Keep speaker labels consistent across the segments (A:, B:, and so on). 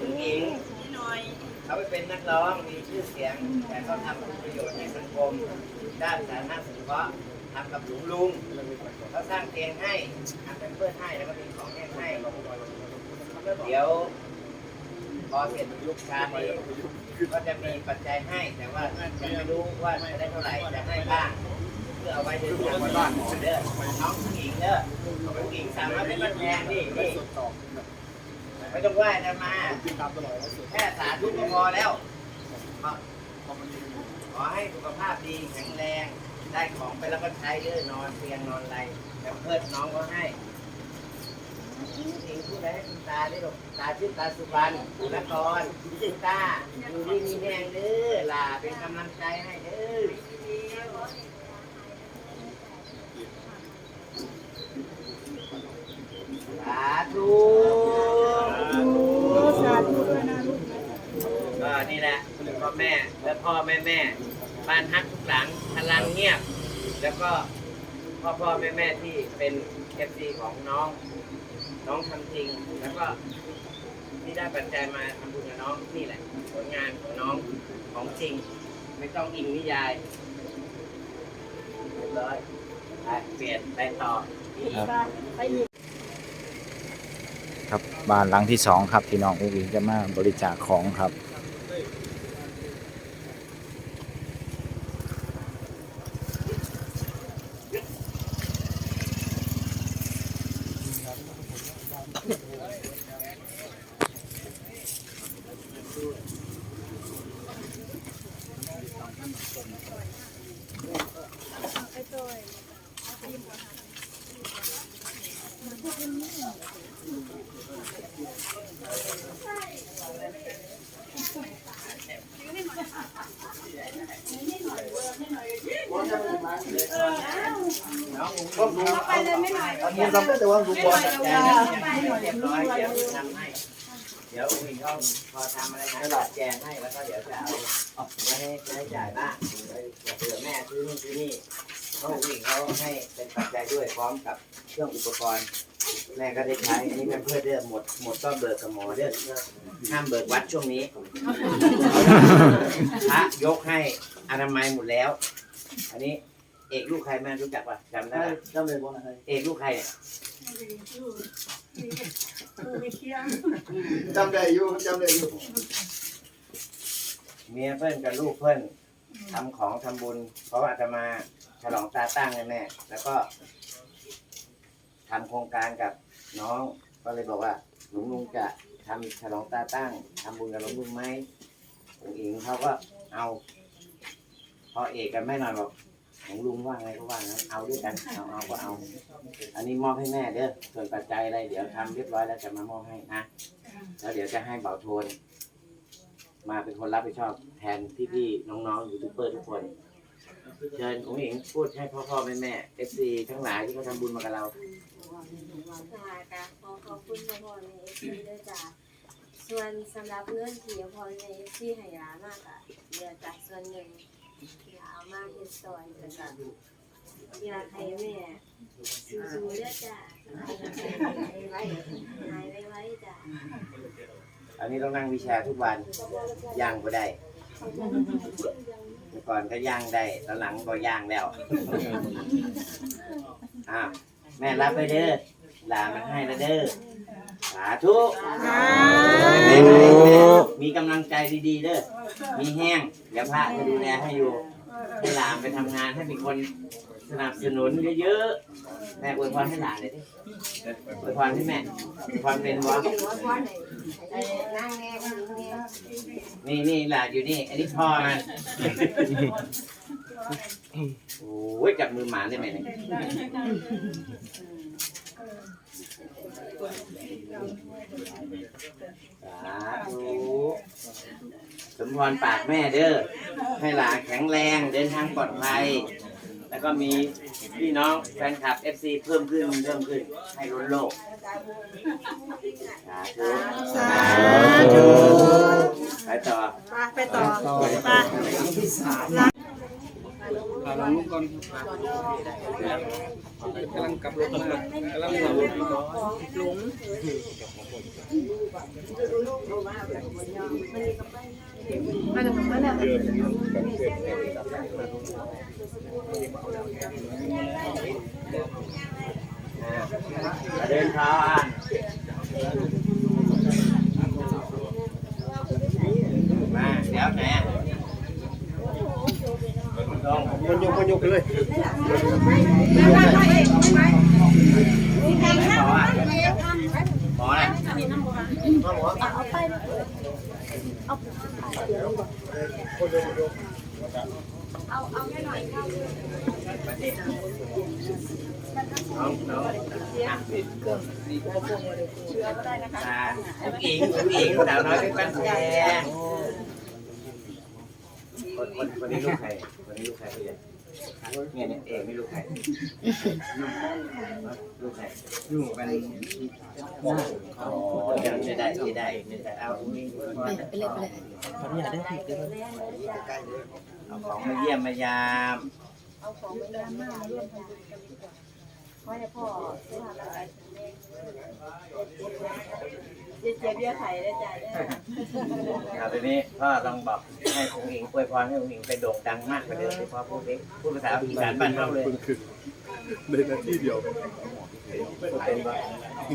A: ผู้หญิงเขาไปเป็นนักร้องมีชื่อเสียง แต่เขาทำประโยชน์ในสังคม ด้านสาธารณสุขะทำกับหลวงลุงเขาสร้างเตียงให้ทำเป็นเพื่อนให้แล้วก็มีของแห้งให้เดี๋ยวพอเสร็จลูกชาติก็จะมีปัจจัยให้ แต่ว่ายังไม่รู้ว่าจะได้เท่าไหร่จะให้บ้าง เพื่อเอาไว้เดินทางไปบ้านเด้อน้องผู้หญิงเด้อผู้หญิงสามารถเป็นแทนนี่นี่ไม่ต้องไหว้นะมาแค่สาธุก็พอแล้ว ขอให้สุขภาพดีแข็งแรง ได้ของไปแล้วก็ใช้เด้อนอนเตียงนอนไรแต่เพื่อนน้องก็ให้สิ่งพูดอะไรให้คุณตาได้หรอกตาชื่อตาสุวรรณคุณนครคุณตาอยู่ดีมีแรงเด้อล่ะเป็นกำลังใจให้เด้อสา ธุ
B: สาธุด้วยนะลูก
A: ก็นี่แหละพ่อแม่และพ่อแม่แม่บ้านฮักทุกหลังพลังเงียบ แล้วก็พ่อพ่อแม่แม่ที่เป็นเอฟซีของน้อง น้องทำจริง แล้วก็ที่ได้ปัจจัยมาทำบุญกับน้องนี่แหละ ผลงานของน้องของจริง ไม่ต้องอิงนิยายเรียบร้อยไปเปลี่ยนไปต่อ
B: ไปอีก
C: ครับบ้านหลังที่สองครับที่น้องอุ้งอิงจะมาบริจาคของครับ
B: ไปเลยไม่หน่อย
A: ตอนนี้เราแต่ว่ารู้ว่าปัจจัยนั้นเรียบร้อยเดี๋ยวทำให้ เดี๋ยวอุ้งอิงเขาพอทำอะไรนะจัดแจงให้แล้วก็เดี๋ยวจะเอาเอาไว้ให้ใช้จ่ายบ้างไปเผื่อแม่ซื้อนู่นซื้อนี่เพราะอุ้งอิงเขาให้เป็นปัจจัยด้วยพร้อมกับเครื่องอุปกรณ์ แม่ก็ได้ใช้อันนี้เป็นเพื่อเด้อหมดหมดก็เบิกกับหมอเด้อห้ามเบิกวัดช่วงนี้พระยกให้อนามัยหมดแล้ว อันนี้เอกลูกใครแม่รู้จักป่ะจำได้ปะ
D: จำเลยบ่นะ
A: เอกลูกใครเนี่ย
D: จำได้อยู่จำได้อยู่
A: เมียเพื่อนกับลูกเพื่อนทำของทำบุญ เพราะว่าจะมาฉลองตาตั้งให้แม่แล้วก็ทำโครงการกับน้องก็เลยบอกว่าหลวงลุงจะทำฉลองตาตั้งทำบุญกับหลวงลุงไหมองค์อิงเขาก็เอา พอเอกกับแม่นอนบอกหลวงลุงว่าไงก็ว่างั้นเอาด้วยกันเอาเอาก็เอา อันนี้มอบให้แม่เด้อส่วนปัจจัยอะไรเดี๋ยวทำเรียบร้อยแล้วจะมามอบให้นะแล้วเดี๋ยวจะให้เบาโทน มาเป็นคนรับผิดชอบแทนพี่ๆน้องๆยูทูบเบอร์ทุกคน เชิญองค์หญิงพูดให้พ่อพ่อแม่แม่เอฟซีทั้งหลายที่เขาทำบุญมากับเรา
E: ค่ะค่ะขอขอบคุณพ่อพ่อในเอฟซีด้วยจ้ะส่วนสำหรับเงินที่พ่อในเอฟซีให้หลานมากอะเหลือจากส่วนหนึ่ง ที่เอามาเฮ็ดซอยแล้วก็อยากให้แม่สู้ๆเด้อจ้ะหายไว้หายไว้ๆจ้ะ
A: อันนี้ต้องนั่งวิชาทุกวันย่างก็ได้ก่อนก็ย่างได้ตอนหลังก็ย่างแล้วอ่าแม่รับไปเด้อหลานมันให้แล้วเด้อสาธุำลังใจดีๆเด้อมีแห้งเดี๋ยวพระจะดูแลให้อยู่ให้หลานไปทำงานให้มีคนสนับสนุนเยอะๆแม่อวยพรให้หลานเลยดิอวยพรให้แม่อวยพรเป็นวะนี่นี่หลานอยู่นี่ อันนี้พ่อมันโอ้ยจับมือหมาได้ไหมเนี่ย สาธุสมพรปากแม่เด้อ ให้หลานแข็งแรงเดินทางปลอดภัย แล้วก็มีพี่น้องแฟนคลับ FC เพิ่มขึ้นเพิ่มขึ้น ให้ล้นโลก สาธุ
B: สาธุ
A: ไปต่อ
B: ไปต่อไป
D: ที่สาม
A: คา
F: ลงลุกก่อนกำลังกลับรถมากำลังขับรถลง
A: เดินเท้าอะมาเดี๋ยวไหนอะ ลอง
D: คนยกคนยกเลย
A: ขออะขอนะน้องน้องอะอ่าผู้หญิงผู้หญิงสาวน้อยเป็นบ้านแพง คนคนคนนี้ลูกใครคนนี้ลูกใครพี่เนี่ยเนี่ยเอกนี่ลูกใครลูกใคร
F: อยู่กันโอ๋
A: อจะได้จะได้จะได้เอาตรงนี้
B: ไปเลยไปเลย
A: เอาของมาเยี่ยมมายาม
E: เอาของไปยามมาร่วมทำบุญกันจ้ะขอให้พ่อสุขภาพร่างกายแข็งแรง เจ็บเบี้ยไข่ได้ใจได้
A: เอาทีนี้พ่อต้องบอกให้องค์หญิงอวยพรให้องค์หญิงไปโด่งดังมากกว่าเดิมที่พ่อพูดเองพูดภาษาอีสานบ้านเราเลย
D: ในนาทีเดียว
A: พูดเป็นว่าอะ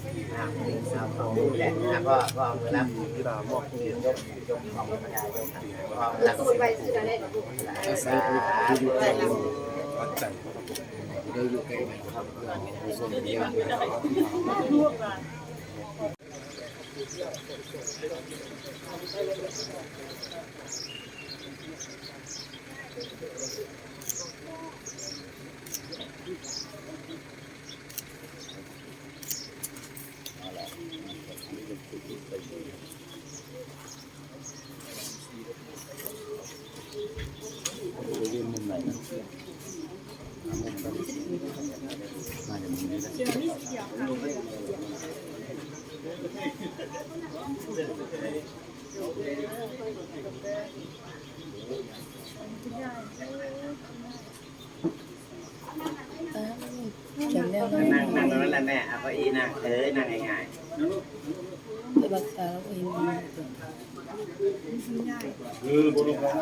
A: เอาของนี่แหละอะพ่อพ่อมือรับที่เรามอบที่ยกยกของธรรมดายกพ่อรับสิบสาธุ
B: จำได้ไหม
A: นั่งนั่งตรงนั้น แหละแม่เอาเก้าอี้นั่งเออนั่งง่าย
B: ไปรักษาแล้วเอง
D: เออบนลงแล้ว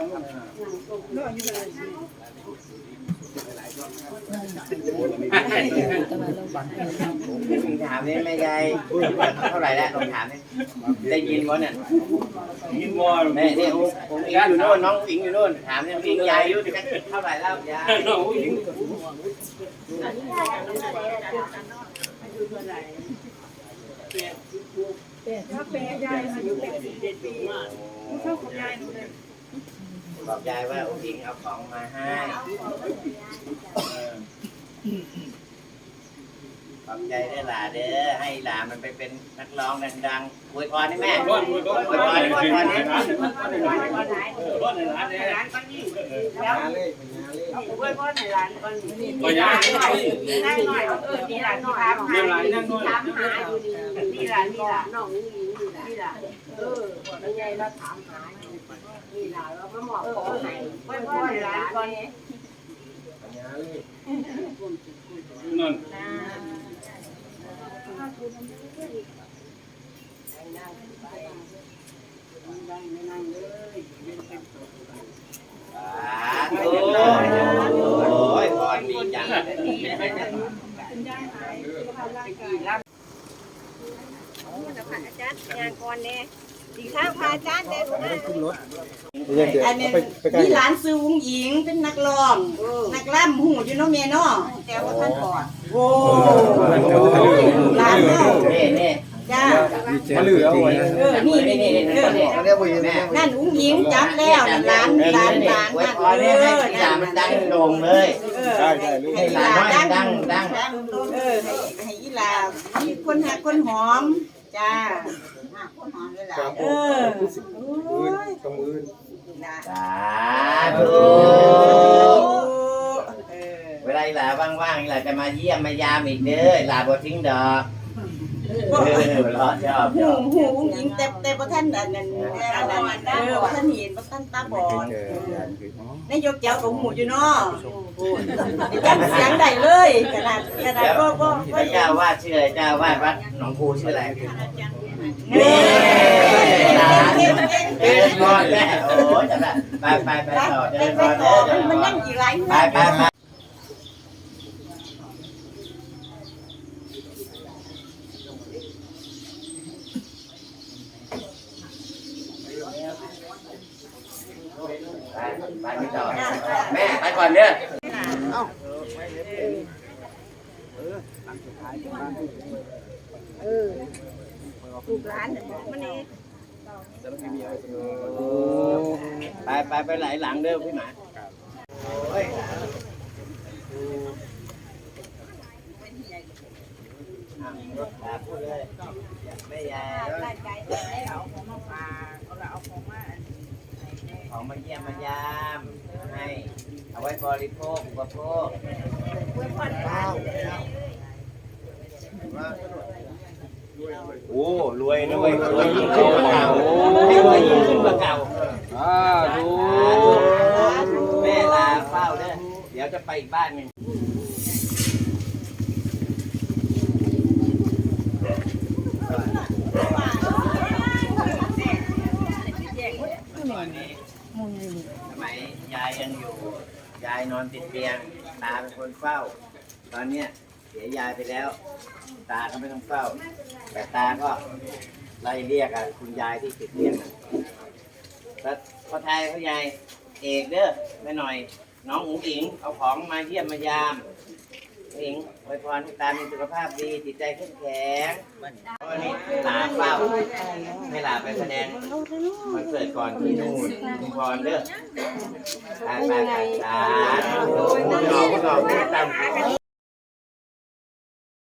B: แต่ว่าเราบัง
A: ๆมีถามนี่แม่ยายเท่าไหร่แล้วลองถามนี่ได้ยินมั้เนี่ย
F: ยินวอล
A: แม่เนี่ยอุ้งอุ้งอิงอยู่โน่นน้องอุ้งอิงอยู่โน่นถามเนี่ยอุ้งอิงยายอายุเท่าไหร่แล้วยาย
F: น้องหญิง
B: ถ้าเป็นยายอายุ87ปีเท่ากับยายหนูเลย
A: บอกยายว่าอุ้งอิงเอาของมาให้ขอบใจได้หลาเด้อ ให้หลามันไปเป็นนักร้องดังๆอวยพรให้แม่
F: ก้อนมือก้อน
A: อวยพรอวยพรให้
F: ก้อนในร้านเนี่ย
B: ร้านก็นี่แล้วเอาไว้พ่อ ในร้านก็นี่
F: ก็ยัง
B: นั่งหน่อยเออนี่ร้านที่ถามหา
F: เรื่งไรนั่งด้วย
B: ถามหาอยู่นี่นี่ร้านนี่ร้านน้องนี่นี่ร้านเออแล้วไงเราถามหายู่นี่ร้านเราก็มอบของให้ไว้พ่อในร้านก็นี่
F: นั่น
A: สาธุโอ้ยพร ดีจัง
E: อาจารย์งานก่อนเนี่ยอีกข้างพาอาจารย์เดินมา
B: อันนี้นี่ร้านซื้อวุ้งหญิงเป็นนักร้อง นักล่ำหูอยู่เนาะเมียเนาะแต่ว่าท่านก่อนโอ้ร้านเนาะ
A: นี่นี่
B: จ้า
D: มาเหลือเอาไว้
B: เออ นี่นี่นี่เออเนี่ย
D: เรียกว่าอย่างนี้
B: นั่นวุ้งหญิงจับแล้วนั่นร้านร้านร้าน
A: ไว้
B: นั่น
A: พร
B: เอ
A: ให้
B: อ
A: ให้หลา
B: นั่น
A: มันดังโด่งเลย
B: เออ
D: ได้ได้ลูก
A: ให้หลาน้อยดังดัง
B: เออให้ให้อีลามีคนหักคนหอมจ้าหักคนหอมเลยล่ะเออโอ้ย
D: ตรงมือ
B: นะ
A: สาธุ
B: เออ
A: เวลาหลาว่างๆๆนี่แหละจะมาเยี่ยมมายามอีกเด้อลาบ่ทิ้งดอก เออรอชอบช
B: หู
A: อบ
B: หูหญิงแต่แต่บ่ท่านอันนั้นอันนั้นเออบ่ท่านเห็นบ่ท่านตาบอดนายกเจ้าก็หูอยู่เนาะจำเสียงได้เลยขนาดขนาดก็ก็
A: แล้วเจ้าวาดชื่ออะไรเจ้าวาดวัดหนองคูชื่ออะไร
B: เน่หลาน
A: เดินก่อนแม่โอ้ยจะแบบไปไปไปต่อเดิน
B: ไป
A: ก่อน
B: ต่
A: เด้
B: อ
A: อ
B: มันยังอีกหลาย
A: ไปไปไปไปไปไม่ต่อแม่ไป ก่อนเด้อ
B: ลูกหลานมันนี่
A: ไปไปไปไหลหลังเด้อพี่หมาไม่ยาย ของมาเยี่ยมมายามให้เอาไว้บริโภคอุปโภคโอ้รวยนะเว้ยรวยยิ่งขึ้นกว่าเก่าให้รวยยิ่งขึ้นกว่าเก่า
D: อ่าดู
A: แม่ลาเฝ้าเด้อเดี๋ยวจะไปอีกบ้านหนึ่ง สมัยยายยังอยู่ ยายนอนติดเตียง ตาเป็นคนเฝ้า ตอนเนี้ยเสียยายไปแล้ว ตาก็ไม่ต้องเฝ้า แต่ตาก็ไล่เรียกอะคุณยายที่ติดเตียงอะแล้วพ่อไทยพ่อยายเอกเด้อแม่หน่อย น้องอุ๋งอิงเอาของมาเยี่ยมมายาม อุ๋งอิงอวยพรให้ตามีสุขภาพดีจิตใจเข้มแข็งวันนี้ลาเฝ้าให้ลาไปแสดงคอนเสิร์ตก่อนที่นู่นชุมพรเด้อไปไปไปลาพวกเราพวกเราไม่ได้ตั้ง